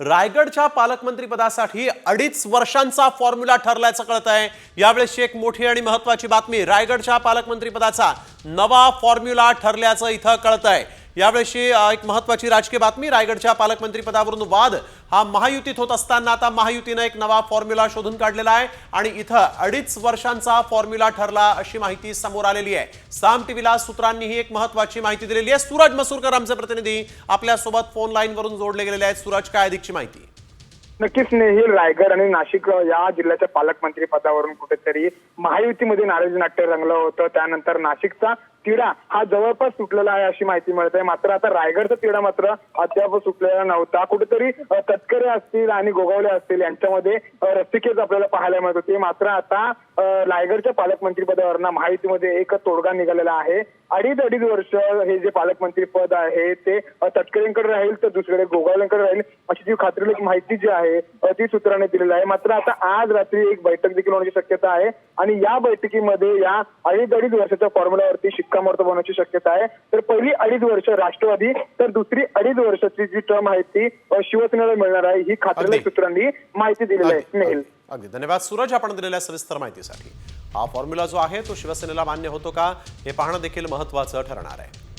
रायगडच्या पालकमंत्रीपदासाठी अडीच वर्षांचा फॉर्म्युला ठरल्याचं कळत आहे. यावेळेस एक मोठी आणि महत्वाची बातमी रायगडच्या पालकमंत्रीपदाचा नवा फॉर्म्युला ठरल्याचं इथं कळत आहे. यावेळेशी एक महत्वाची राजकीय बातमी रायगडच्या पालकमंत्रीपदावरून वाद. हा महायुतीत होत असताना आता महायुतीनं एक नवा फॉर्म्युला शोधून काढलेला आहे आणि इथं अडीच वर्षांचा फॉर्म्युला ठरला अशी माहिती समोर आलेली आहे. साम टीव्हीला सूत्रांनीही एक महत्वाची माहिती दिलेली आहे. सूरज मसूरकर आमचे प्रतिनिधी आपल्यासोबत फोन लाईन वरून जोडले गेलेले आहेत. सूरज काय अधिकची माहिती? नक्कीच स्नेहिल रायगड आणि नाशिक या जिल्ह्याच्या पालकमंत्री पदावरून कुठेतरी महायुतीमध्ये नाराजी नाट्य रंगलं होतं. त्यानंतर नाशिकचा तिढा हा जवळपास सुटलेला आहे अशी माहिती मिळत. आहे मात्र आता रायगडचा तिढा मात्र अद्याप सुटलेला नव्हता. कुठेतरी तटकरे असतील आणि गोगावले असतील यांच्यामध्ये रस्तिकेच आपल्याला पाहायला मिळत होती. मात्र आता रायगडच्या पालकमंत्री माहितीमध्ये एक तोडगा निघालेला आहे. अडीच अडीच वर्ष हे जे पालकमंत्री पद आहे ते तटकरेंकडे राहील तर दुसरीकडे गोगावलेंकडे राहील अशी जी खात्रीलायक माहिती जी आहे ती सूत्राने दिलेली आहे. मात्र आता आज रात्री एक बैठक देखील होण्याची शक्यता आहे. आणि या बैठकीमध्ये या अडीच अडीच वर्षाच्या फॉर्म्युलावरती शिक्कामोर्तब होण्याची शक्यता आहे. तर पहिली अडीच वर्ष राष्ट्रवादी तर दुसरी अडीच वर्षाची जी टर्म आहे ती शिवसेनेला मिळणार आहे. ही अगदी. सूत्रांनी माहिती दिलेली आहे. स्नेहिल अगदी. धन्यवाद. सूरज आपण दिलेल्या सविस्तर माहितीसाठी. हा फॉर्म्युला जो आहे तो शिवसेनेला मान्य होतो का? हे पाहणं देखील महत्वाचं ठरणार आहे.